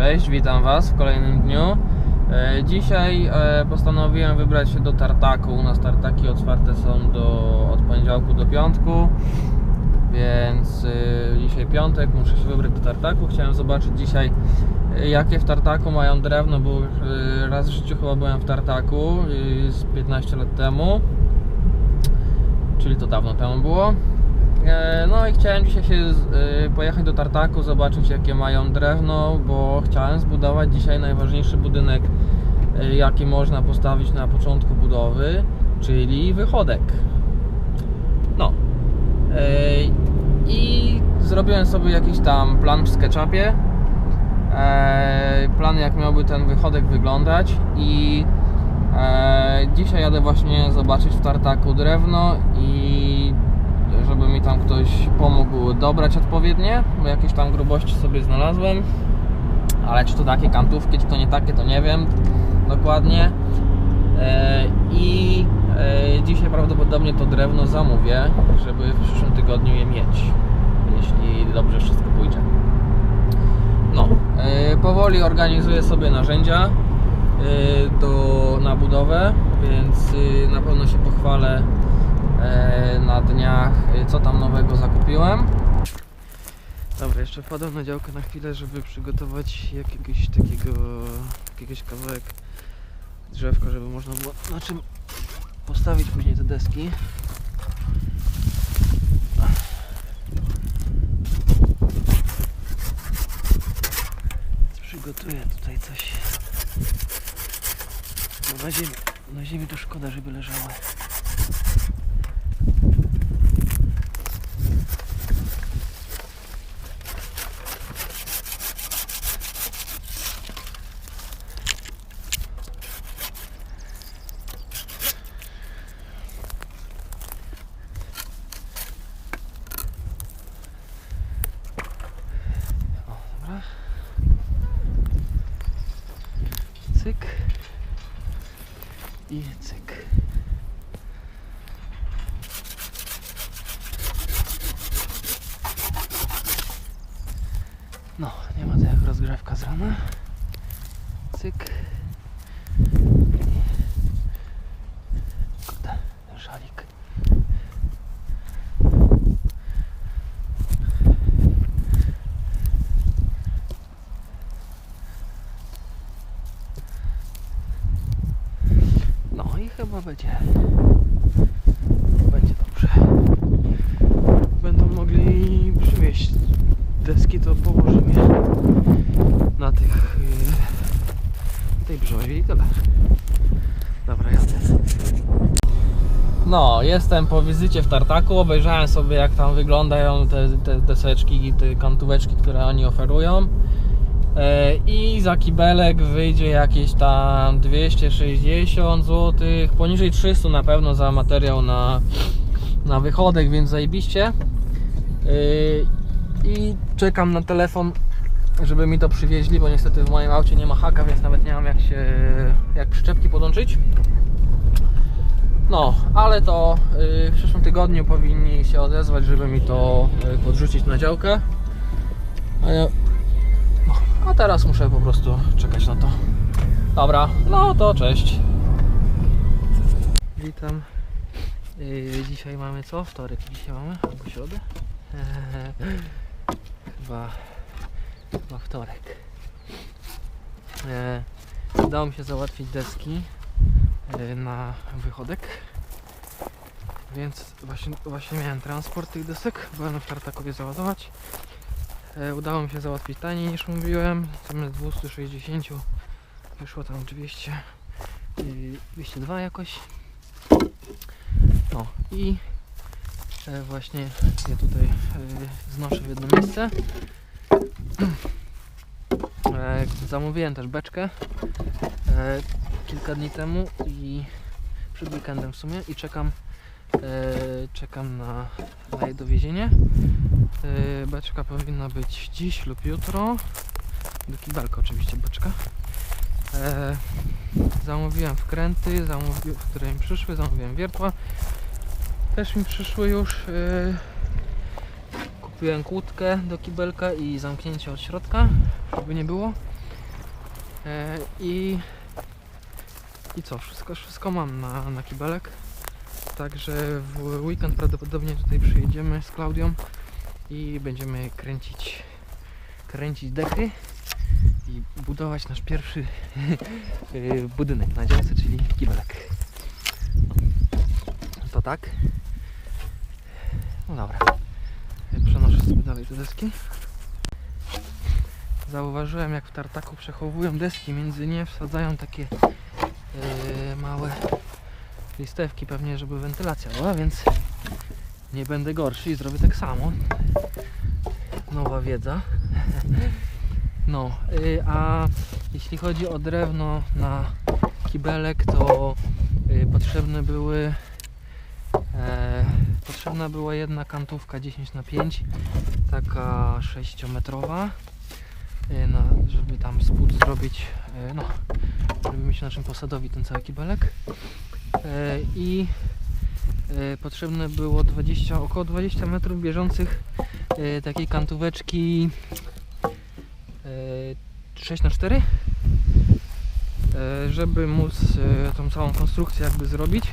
Cześć, witam Was w kolejnym dniu. E, Dzisiaj e, postanowiłem wybrać się do Tartaku. U nas tartaki otwarte są do, od poniedziałku do piątku, więc e, dzisiaj piątek, muszę się wybrać do Tartaku. Chciałem zobaczyć dzisiaj, jakie w Tartaku mają drewno, bo raz w życiu chyba byłem w Tartaku z 15 lat temu, czyli to dawno temu było. E, No i chciałem dzisiaj się e, pojechać do Tartaku, zobaczyć jakie mają drewno, bo chciałem zbudować dzisiaj najważniejszy budynek, e, jaki można postawić na początku budowy, czyli wychodek. No. I zrobiłem sobie jakiś tam plan w SketchUpie. Plan jak miałby ten wychodek wyglądać i dzisiaj jadę właśnie zobaczyć w Tartaku drewno i tam ktoś pomógł dobrać odpowiednie, bo jakieś tam grubości sobie znalazłem, ale czy to takie kantówki, czy to nie takie, to nie wiem dokładnie. E, I e, dzisiaj prawdopodobnie to drewno zamówię, żeby w przyszłym tygodniu je mieć, jeśli dobrze wszystko pójdzie. No, e, powoli organizuję sobie narzędzia do, na budowę, więc na pewno się pochwalę na dniach, e, co tam nowego zakupiłem. Dobra, jeszcze wpadłem na działkę na chwilę, żeby przygotować jakiegoś takiego, jakiegoś kawałek drzewka, żeby można było na czym postawić później te deski. Przygotuję tutaj coś. Bo na ziemi, na ziemi to szkoda, żeby leżały. O, dobra. Cyk. I cyk. No, nie rozgrzewka z rana. Cyk. Kurde, szalik. No i chyba. Będzie dobrze. Będą mogli przywieźć deski, to położymy je na tych yy, tej brzozie i tyle. Dobra, jadę. No, jestem po wizycie w Tartaku, obejrzałem sobie jak tam wyglądają te, te deseczki i te kantóweczki, które oni oferują. E, I za kibelek wyjdzie jakieś tam 260 zł, poniżej 300 na pewno za materiał na, na wychodek, więc zajebiście. E, I czekam na telefon, żeby mi to przywieźli, bo niestety w moim aucie nie ma haka, więc nawet nie mam jak się jak przyczepki podłączyć. No, ale to y, w przyszłym tygodniu powinni się odezwać, żeby mi to y, podrzucić na działkę. A ja no, a teraz muszę po prostu czekać na to. Dobra, no to cześć. Witam. Yy, dzisiaj mamy co? Wtorek dzisiaj mamy? Albo środę? chyba, chyba wtorek. E, udało mi się załatwić deski na wychodek. Więc właśnie, właśnie miałem transport tych desek. Byłem w Tartakowie załadować. E, udało mi się załatwić taniej niż mówiłem. Zamiast 260 wyszło tam 200, yy, 202 jakoś. No i e, właśnie je tutaj e, znoszę w jedno miejsce. E, zamówiłem też beczkę e, kilka dni temu i przed weekendem w sumie i czekam e, czekam na, na jej dowiezienie. Yy, Beczka powinna być dziś lub jutro. Do kibelka oczywiście beczka. E, zamówiłem wkręty, zamówi, które mi przyszły, zamówiłem wiertła. Też mi przyszły już. E, kupiłem kłódkę do kibelka i zamknięcie od środka, żeby nie było. E, I i co, wszystko, wszystko mam na, na kibelek. Także w weekend prawdopodobnie tutaj przyjedziemy z Klaudią i będziemy kręcić kręcić dechy i budować nasz pierwszy y, budynek na działce, czyli kibelek. To tak. No dobra. Przenoszę sobie dalej te deski. Zauważyłem jak w tartaku przechowują deski, między nie wsadzają takie yy, małe listewki pewnie, żeby wentylacja była, więc nie będę gorszy i zrobię tak samo. Nowa wiedza. No, yy, a jeśli chodzi o drewno na kibelek, to yy, potrzebne były e, potrzebna była jedna kantówka 10 na 5 taka 6 metrowa na, żeby tam spód zrobić no, żeby mieć na czym posadowi ten cały kibelek. E, i e, potrzebne było 20, około 20 metrów bieżących e, takiej kantóweczki e, 6 na 4 e, żeby móc e, tą całą konstrukcję jakby zrobić.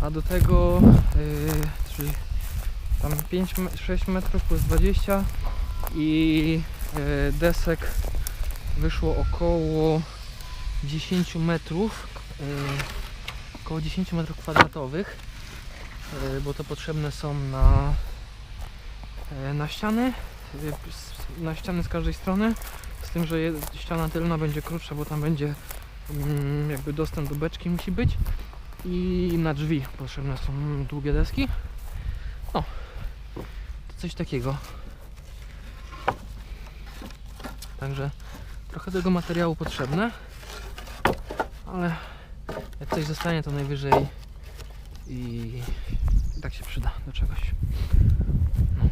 A do tego e, czyli tam 5, me- 6 metrów plus 20 i e, desek wyszło około 10 metrów e, około 10 metrów kwadratowych e, bo to potrzebne są na e, na ściany na ściany z każdej strony z tym, że ściana tylna będzie krótsza, bo tam będzie mm, jakby dostęp do beczki musi być i na drzwi potrzebne są długie deski. No to coś takiego. Także trochę tego materiału potrzebne, ale jak coś zostanie to najwyżej i, tak się przyda do czegoś. No.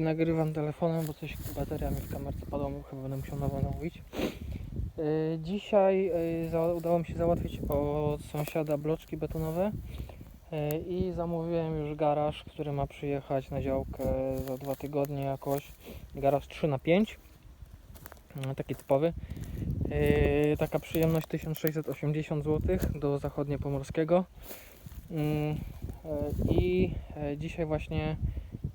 Nagrywam telefonem, bo coś bateria w kamerce padła, chyba będę musiał nowo namówić. Yy, Dzisiaj za, udało mi się załatwić od sąsiada bloczki betonowe yy, i zamówiłem już garaż, który ma przyjechać na działkę za dwa tygodnie jakoś. Garaż 3 na 5 no, taki typowy. Yy, taka przyjemność 1680 zł do zachodniopomorskiego. Yy, yy, I yy, dzisiaj właśnie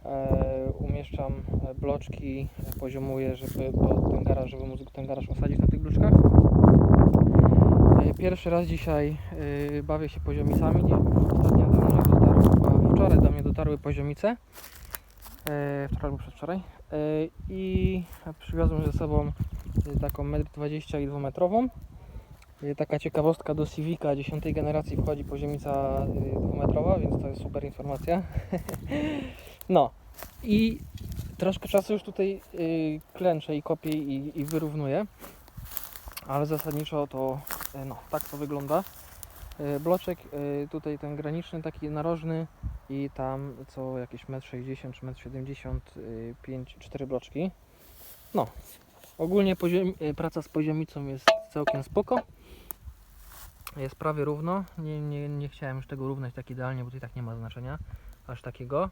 yy, umieszczam e, bloczki, e, poziomuję, żeby ten garaż, żeby móc ten garaż osadzić na tych bloczkach. Yy, Pierwszy raz dzisiaj yy, bawię się poziomicami. Ostatnio do mnie dotarły, a wczoraj do mnie dotarły poziomice. Wczoraj albo przedwczoraj. Yy, I przywiozłem ze sobą y, taką 1,20 m i 2 metrową. Y, Taka ciekawostka do Civica 10 generacji wchodzi poziomica 2 metrowa, więc to jest super informacja. no i troszkę czasu już tutaj klęczę i kopię i, i wyrównuję, ale zasadniczo to no, tak to wygląda. Y, Bloczek y, tutaj ten graniczny, taki narożny i tam co jakieś 1,60 m czy 1,70 m, 5, 4 bloczki. No, Ogólnie poziom, e, praca z poziomicą jest całkiem spoko. Jest prawie równo. Nie, nie, nie chciałem już tego równać tak idealnie, bo i tak nie ma znaczenia aż takiego.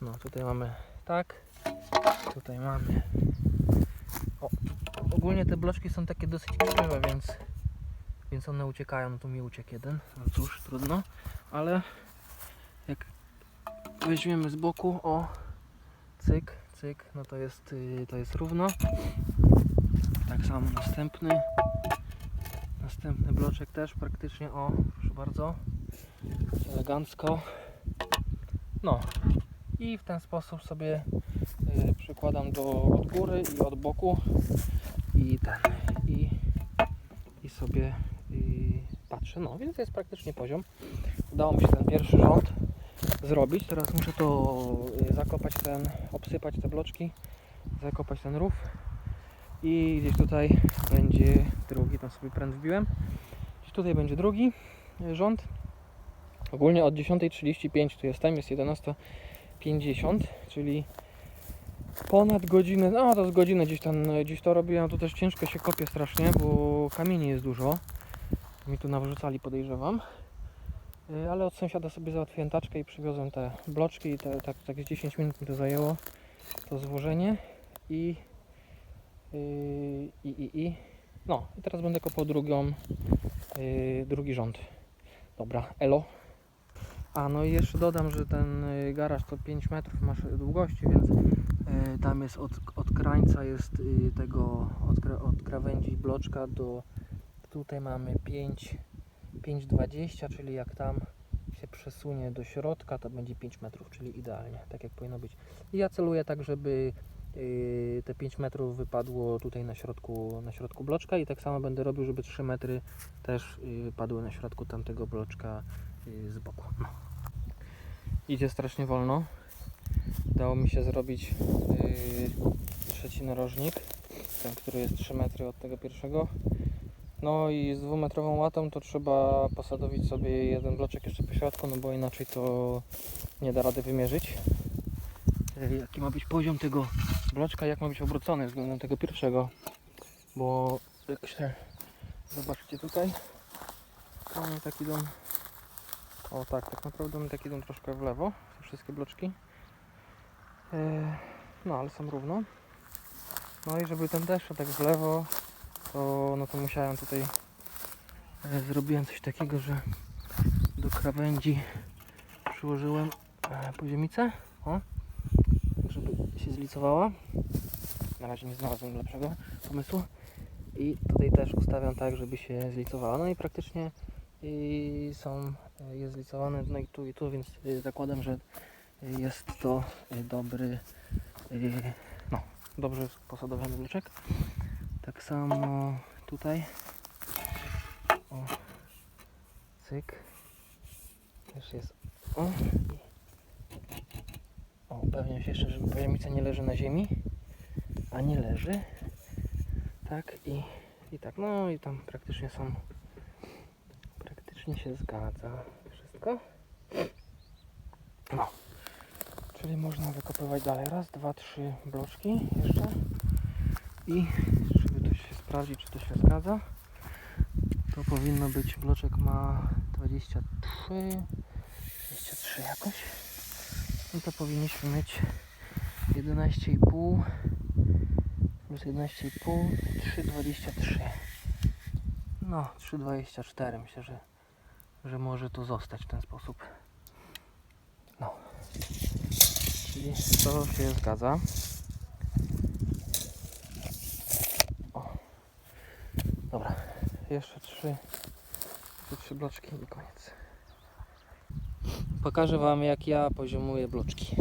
No tutaj mamy tak. Tutaj mamy. O, ogólnie te bloczki są takie dosyć krzywe, więc, więc one uciekają. No tu mi uciekł jeden. No cóż, trudno. Ale jak weźmiemy z boku, o cyk, cyk, no to jest, y, to jest równo. Tak samo następny. Następny bloczek też praktycznie, o, proszę bardzo. Elegancko. No. I w ten sposób sobie y, przykładam do od góry i od boku. I ten. I, i sobie y. No, więc jest praktycznie poziom. Udało mi się ten pierwszy rząd zrobić. Teraz muszę to y, zakopać ten, obsypać te bloczki, zakopać ten rów i gdzieś tutaj będzie drugi, tam sobie pręd wbiłem. Gdzieś tutaj będzie drugi y, rząd. Ogólnie od 10.35 tu jestem, jest 11.50, czyli ponad godzinę, no to z godzinę gdzieś tam, gdzieś to robiłem, tu też ciężko się kopie strasznie, bo kamieni jest dużo. Mi tu nawrzucali podejrzewam. Y, Ale od sąsiada sobie załatwiłem taczkę i przywiozłem te bloczki i te, tak, tak z 10 minut mi to zajęło to złożenie i, yy, i, i, i No i teraz będę kopał drugą, yy, drugi rząd. Dobra, elo. A no i jeszcze dodam, że ten y, garaż to 5 metrów masz długości, więc y, tam jest od, od krańca jest y, tego, od, od krawędzi bloczka do tutaj mamy 5, 5,20, czyli jak tam się przesunie do środka, to będzie 5 metrów, czyli idealnie, tak jak powinno być. I ja celuję tak, żeby y, te 5 metrów wypadło tutaj na środku, na środku bloczka i tak samo będę robił, żeby 3 metry też y, padły na środku tamtego bloczka y, z boku. No. Idzie strasznie wolno. Dało mi się zrobić yy, trzeci narożnik, ten, który jest 3 metry od tego pierwszego. No i z dwumetrową łatą to trzeba posadowić sobie jeden bloczek jeszcze po środku, no bo inaczej to nie da rady wymierzyć. Yy, Jaki ma być poziom tego bloczka, jak ma być obrócony względem tego pierwszego. Bo jak się zobaczycie tutaj, mamy taki dom o tak, tak naprawdę one tak idą troszkę w lewo, wszystkie bloczki. E, No ale są równo. No i żeby ten deszcz tak w lewo, to, no to musiałem tutaj, e, zrobiłem coś takiego, że do krawędzi przyłożyłem e, poziomicę, o, żeby się zlicowała. Na razie nie znalazłem lepszego pomysłu. I tutaj też ustawiam tak, żeby się zlicowała. No i praktycznie i są, y, jest zlicowane no i tu i tu, więc zakładam, że jest to dobry, no, dobrze posadowiony bloczek. Tak samo tutaj. O, cyk. Też jest. O, o upewniam się jeszcze, żeby poziomica nie leży na ziemi, a nie leży. Tak i, i tak, no i tam praktycznie są praktycznie się zgadza wszystko. No. Czyli można wykopywać dalej. Raz, dwa, trzy bloczki jeszcze. I sprawdzić, czy to się zgadza, to powinno być, bloczek ma 23, 23 jakoś. No to powinniśmy mieć 11,5 plus 11,5, 3,23. No, 3,24 myślę, że, że może to zostać w ten sposób. No. Czyli to się zgadza. O. Dobra, jeszcze trzy, trzy bloczki i koniec. Pokażę Wam jak ja poziomuję bloczki.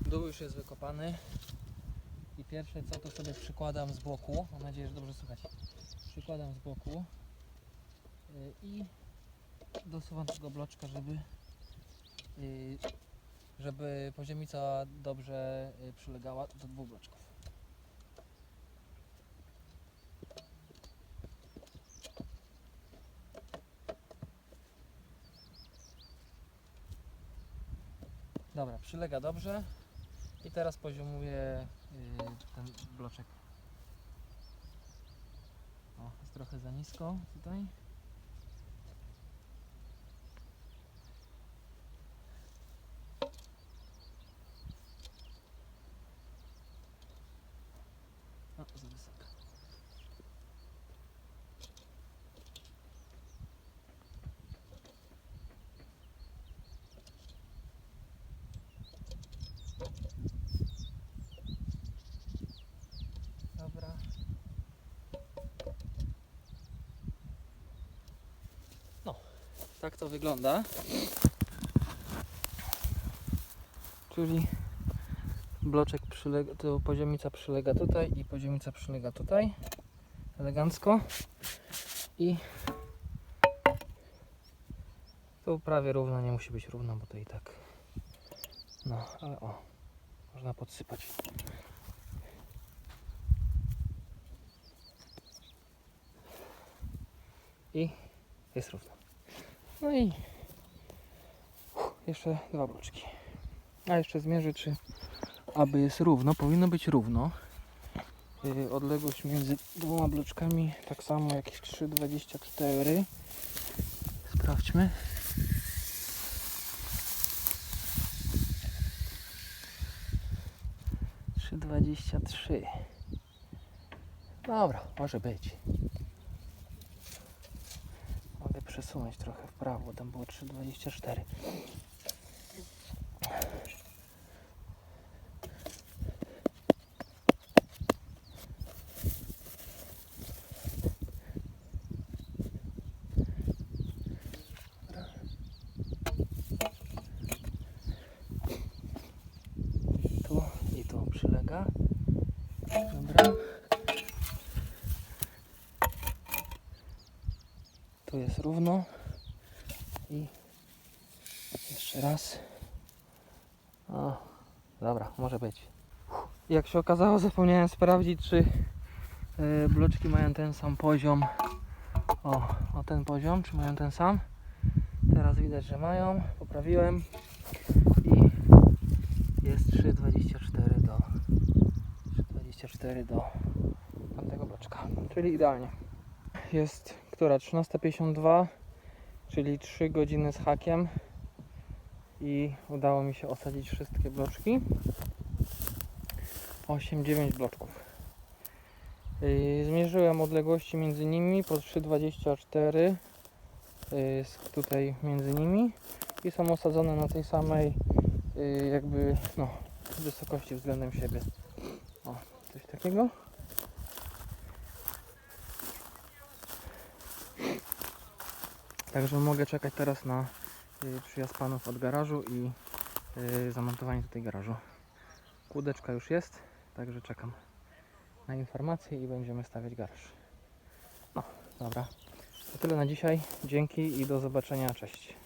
Dół już jest wykopany. I pierwsze co to sobie przykładam z boku. Mam nadzieję, że dobrze słychać. Przykładam z boku y, i dosuwam tego bloczka, żeby y, żeby poziomica dobrze y, przylegała do dwóch bloczków. Dobra, przylega dobrze. I teraz poziomuję y, ten bloczek. O, jest trochę za nisko tutaj. Dobra. No, tak to wygląda. Czyli bloczek przylega, to poziomica przylega tutaj i poziomica przylega tutaj. Elegancko. I tu prawie równo, nie musi być równo, bo to i tak. No, ale o, można podsypać. i jest równo. No i uff, jeszcze dwa bloczki. A jeszcze zmierzę, czy aby jest równo, powinno być równo. Yy, odległość między dwoma bloczkami tak samo jakieś 3,24. Sprawdźmy. Trzy dwadzieścia trzy. Dobra, może być. Przesunąć trochę w prawo, tam było 3,24. Tu i tu przylega. Dobra. Tu jest równo. I jeszcze raz. O, dobra, może być. Jak się okazało, zapomniałem sprawdzić, czy y, bloczki mają ten sam poziom. O, o ten poziom, czy mają ten sam. Teraz widać, że mają. Poprawiłem. I jest 3,24 do 3,24 do tamtego bloczka, czyli idealnie. Jest która? 13.52, czyli 3 godziny z hakiem i udało mi się osadzić wszystkie bloczki. 8-9 bloczków. Yy, Zmierzyłem odległości między nimi po 3,24 yy, jest tutaj między nimi i są osadzone na tej samej yy, jakby no, wysokości względem siebie. O, coś takiego. Także mogę czekać teraz na y, przyjazd panów od garażu i y, zamontowanie tutaj garażu. Kłódeczka już jest, także czekam na informacje i będziemy stawiać garaż. No, dobra. To tyle na dzisiaj. Dzięki i do zobaczenia. Cześć.